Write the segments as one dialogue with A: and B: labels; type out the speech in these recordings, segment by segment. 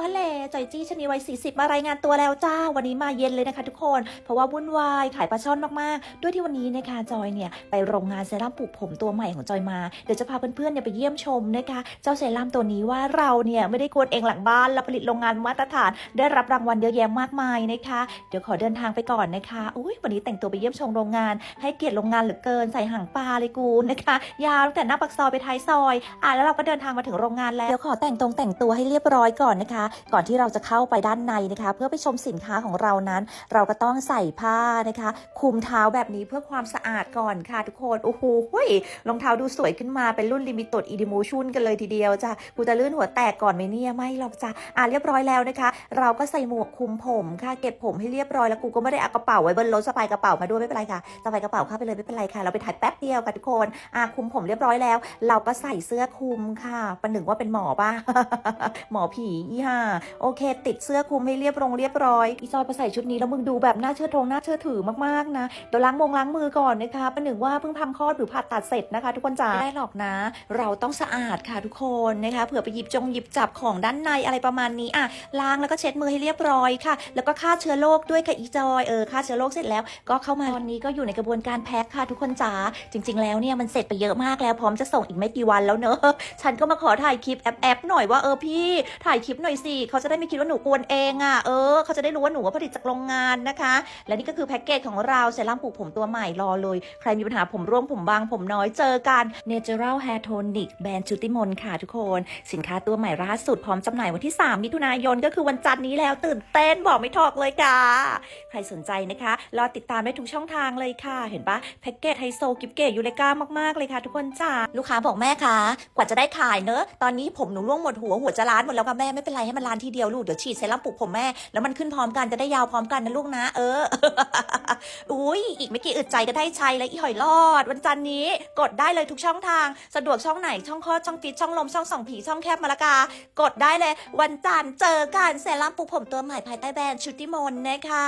A: ฮัลโหลจอยจี้ชนีวัย 40 มารายงานตัวแล้วจ้า วันนี้มาเย็นเลยนะคะทุกคน เพราะว่าวุ่นวายขายปลาช่อนมาก ๆ ด้วยที่วันนี้นะคะจอยเนี่ย ไปโรงงานเซรั่มปลูกผมตัวใหม่ของจอยมา เดี๋ยวจะพาเพื่อนๆเนี่ยไปเยี่ยมชมนะคะ เจ้าเซรั่มตัวนี้ว่าเราเนี่ยไม่ได้กวนเองหลังบ้าน เราผลิตโรงงานมาตรฐาน ได้รับรางวัลเยอะแยะมากมายนะคะ เดี๋ยวขอเดินทางไปก่อนนะคะ อุ้ยวันนี้แต่งตัวไปเยี่ยมชมโรงงาน ให้เกียรติโรงงานเหลือเกิน ใส่หางปลาเลยกูนะคะ ยาวตั้งแต่หน้าปากซอยไปท้ายซอย อะแล้วเราก็เดินทางมาถึงโรงงานแล้ว เดี๋ยวขอแต่งตรงแต่งตัวให้เรียบร้อยก่อนนะคะก่อนที่เราจะเข้าไปด้านในนะคะ เพื่อไปชมสินค้าของเรานั้น เราก็ต้องใส่ผ้านะคะ คุมเท้าแบบนี้เพื่อความสะอาดก่อนค่ะทุกคนโอ้โหรองเท้าดูสวยขึ้นมาเป็นรุ่นลิมิต d อีดิโมชุนกันเลยทีเดียวจ้ะกูจะลื่นหัวแตกก่อนไหมเนี่ยไม่หรอกจ้ะอะเรียบร้อยแล้วนะคะ เราก็ใส่หมวกคุมผมค่ะเก็บผมให้เรียบร้อยแล้วกูก็ไม่ได้เอากระเป๋าไว้บนรถสะพายกระเป๋ามาด้วยไม่เป็นไรค่ะสะพายกระเป๋าเข้าไปเลยไม่เป็นไรค่ะ เราไปถ่ายแป๊บเดียวค่ะทุกคนอะคุมผมเรียบร้อยแล้ว เราก็ใส่เสื้อคลุมค่ะประหนึ่งว่าเป็นหมอป่ะหมอผีอีห่าโอเค ติดเสื้อคลุมให้เรียบรงเรียบร้อยอีซอยพอใส่ชุดนี้แล้วมึงดูแบบน่าเชื่อทงน่าเชื่อถือมากๆนะเดี๋ยวล้างมงล้างมือก่อนนะคะเประหนึ่งว่าเพิ่งทำคลอดหรือผ่าตัดเสร็จนะคะ ทุกคนจ๋าไม่ได้หรอกนะ เราต้องสะอาดค่ะทุกคนนะคะเผื่อไปหยิบจงหยิบจับของด้านในอะไรประมาณนี้อะล้างแล้วก็เช็ดมือให้เรียบร้อยค่ะ แล้วก็ฆ่าเชื้อโรคด้วยค่ะอีจอยเออฆ่าเชื้อโรคเสร็จแล้ว ก็เข้ามาตอนนี้ก็อยู่ในกระบวนการแพ็คค่ะทุกคนจ๋าจริง ๆ แล้วเนี่ยมันเสร็จไปเยอะมากแล้วพร้อมจะส่งอีกไม่กี่วันแล้วเนอะฉันก็มาขอถ่ายคลิปแอปแอปหน่อยว่าเออพี่ถ่ายคลิปหน่อยสิเขาจะได้ไม่คิดว่าหนูกวนเองอะเออเขาจะได้รู้ว่าหนูว่าผลิตจากโรงงานนะคะ และนี่ก็คือแพ็กเกจของเราเซรั่มปลูกผมตัวใหม่รอเลย ใครมีปัญหาผมร่วงผมบางผมน้อยเจอกัน Natural Hair Tonic แบรนด์ชุติมนค่ะทุกคน สินค้าตัวใหม่ล่าสุดพร้อมจำหน่ายวันที่ 3 มิถุนายนก็คือวันจันทร์นี้แล้วตื่นเต้นบอกไม่ถอกเลยค่ะ ใครสนใจนะคะรอติดตามได้ทุกช่องทางเลยค่ะ เห็นปะแพ็กเกจไฮโซกิฟเก๋ยูเลก้ามากๆเลยค่ะ ทุกคนจ้าลูกค้าบอกแม่คะกว่าจะได้ขายเนอะตอนนี้ผมหนูร่วงหมดหัวหัวจะล้านหมดแล้วค่ะแม่ไม่เป็นไรให้มันล้านทีเดียวลูกเดี๋ยวฉีดเซรั่มปลูกผมแม่ แล้วมันขึ้นพร้อมกันจะได้ยาวพร้อมกันนะลูกนะ เออ อุ้ยอีกไม่กี่อึดใจก็ได้ใช้แล้วอีหอยรอด วันจันนี้กดได้เลยทุกช่องทาง สะดวกช่องไหนช่องคอช่องฟิตช่องลมช่องส่องผีช่องแคบมะละกา กดได้เลย วันจันเจอกันเซรั่มปลูกผมตัวใหม่ภายใต้แบรนด์ชุติมนนะคะ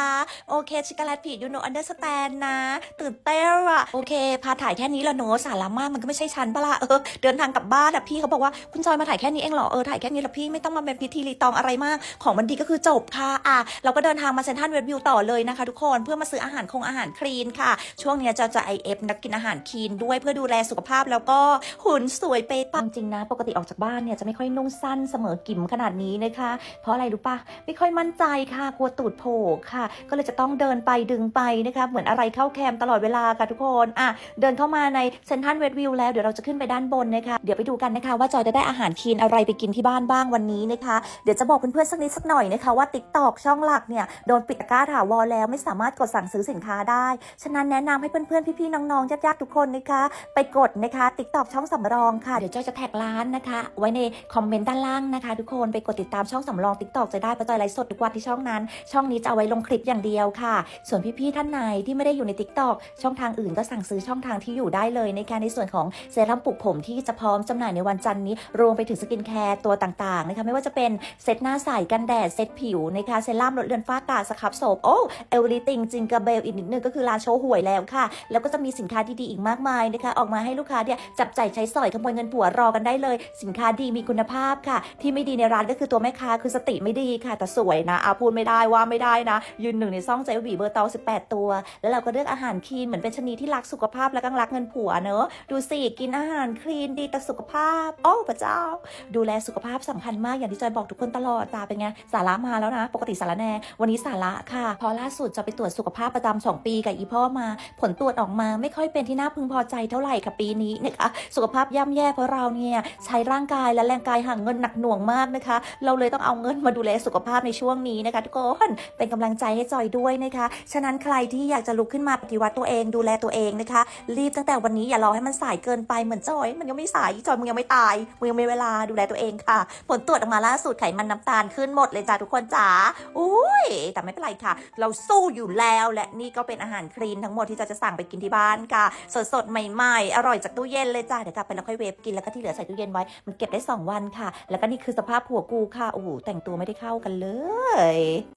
A: โอเคชิคาลัดผียูโนอันเดอร์สแตนนะ ตื่นเต้นอะโอเค พาถ่ายแค่นี้ละเนสาระมากมันก็ไม่ใช่ฉันปะล่ะเออเดินทางกลับบ้านอะพี่เขาบอกว่าคุณจอยมาถ่ายแค่นี้เองเหรอเออถ่ายแค่นี้ละพี่ไม่ต้องมาเป็นพิธีรีตองอะไรมาก ของมันดีก็คือจบค่ะอะเราก็เดินทางมาเซนทรัลเวสต์วิวต่อเลยนะคะ ทุกคนเพื่อมาซื้ออาหารคงอาหารคลีนค่ะ ช่วงนี้จะจะไอเอฟนักกินอาหารคลีนด้วยเพื่อดูแลสุขภาพแล้วก็หุ่นสวยเป๊ะปังจริงนะ ปกติออกจากบ้านเนี่ยจะไม่ค่อยนุ่งสั้นเสมอกิ่มขนาดนี้นะคะ เพราะอะไรรู้ปะไม่ค่อยมั่นใจค่ะกลัวตูดโผล่ค่ะ ก็เลยจะต้องเดินไปดึงไปนะคะเหมือนอะไรเข้าแคมตลอดเวลาค่ะทุกคนอะเดินเข้ามาในเซนทรัลเวสต์วิวแล้วเดี๋ยวเราจะขึ้นไปด้านบนนะคะเดี๋ยวไปดูกันนะคะ ว่าจอยจะได้อาหารคลีนอะไรไปกินที่บ้านบ้างวันนี้นะคะเดี๋ยวจะบอกเพื่อนๆสักนิดสักหน่อยนะคะว่า t ิ k t o k ช่องหลักเนี่ยโดนปิดตะกร้าถาวรแล้วไม่สามารถกดสั่งซื้อสินค้าได้ ฉะนั้นแนะนำให้เพื่อนๆพี่ๆน้องๆญาติๆทุกคนนะคะไปกดนะคะ t ิ k t o k ช่องสำรองค่ะเดี๋ยวจอยจะแท็กร้านนะคะ ไว้ในคอมเมนต์ด้านล่างนะคะ ทุกคนไปกดติดตามช่องสำรอง t ิ k t o k จะได้เพระจอยไลฟ์สดทุกวันที่ช่องนั้น ช่องนี้จะเอาไว้ลงคลิปอย่างเดียวค่ะ ส่วนพี่ๆท่านไหนที่ไม่ได้อยู่ใน t ิ k t o k ช่องทางอื่นก็สั่งซื้อช่องทางที่อยู่ได้เลยนะคะในส่วนของเซรั่มปลุกผมที่จะพร้อมจำหน่ายในวันจันทร์นี้ รวมไปถึงสกินแคร์ตัวต่างๆนะคะไม่ว่าจะเป็นเซตหน้าใสกันแดด เซตผิวนะคะเซรั่มลดเลือนฝ้ากาสครับโซบโอ้เอลลิติงจิงกาเบลอีกนิดนึงก็คือร้านโชว์หวยแล้วค่ะ แล้วก็จะมีสินค้าดีๆอีกมากมายนะคะ ออกมาให้ลูกค้าเนี่ยจับจ่ายใช้สอยขโมยเงินผัวรอกันได้เลย สินค้าดีมีคุณภาพค่ะ ที่ไม่ดีในร้านก็คือตัวแม่ค้าคือสติไม่ดีค่ะแต่สวยนะอาพูดไม่ได้ว่าไม่ได้นะ ยืนหนึ่งในซ่องใจวีเบอร์ตอง18 ตัว แล้วเราก็เลือกอาหารคลีนเหมือนเป็นชนีที่รักสุขภาพและก็รักเงินผัวเนอะดูสิกินอาหารคลีนดีต่อสุขภาพ โอ้พระเจ้า ดูแลสุขภาพสำคัญมากอย่างที่จอยบอกทุกคนตลอดตาเป็นไงสาระมาแล้วนะ ปกติสาระแน่วันนี้สาระค่ะพอล่าสุดจะไปตรวจสุขภาพประจำสองปีกับอีพ่อมา ผลตรวจออกมาไม่ค่อยเป็นที่น่าพึงพอใจเท่าไหร่ค่ะปีนี้นะคะสุขภาพย่ำแย่เพราะเราเนี่ยใช้ร่างกายและแรงกายห่างเงินหนักหน่วงมากนะคะ เราเลยต้องเอาเงินมาดูแลสุขภาพในช่วงนี้นะคะทุกคนเป็นกำลังใจให้จอยด้วยนะคะ ฉะนั้นใครที่อยากจะลุกขึ้นมาปฏิวัติตัวเองดูแลตัวเองนะคะ รีบตั้งแต่วันนี้อย่ารอให้มันสายเกินไปเหมือนจอย มันยังไม่สายจอยมึงยังไม่ตายมึงยังมีเวลาดูแลตัวเองค่ะ ผลตรวจออกมาล่าสุดไขมันน้ำตาลขึ้นหมดเลยจ้าทุกคนจ๋าอุ้ย แต่ไม่เป็นไรค่ะ เราสู้อยู่แล้วและนี่ก็เป็นอาหารคลีนทั้งหมดที่จะจะสั่งไปกินที่บ้านค่ะ สดสดใหม่ๆ อร่อยจากตู้เย็นเลยจ้าเดี๋ยวกลับไปแล้วค่อยเวฟกินแล้วก็ที่เหลือใส่ตู้เย็นไว้ มันเก็บได้สองวันค่ะ แล้วก็นี่คือสภาพผัวกูค่ะโอ้โหแต่งตัวไม่ได้เข้ากันเลย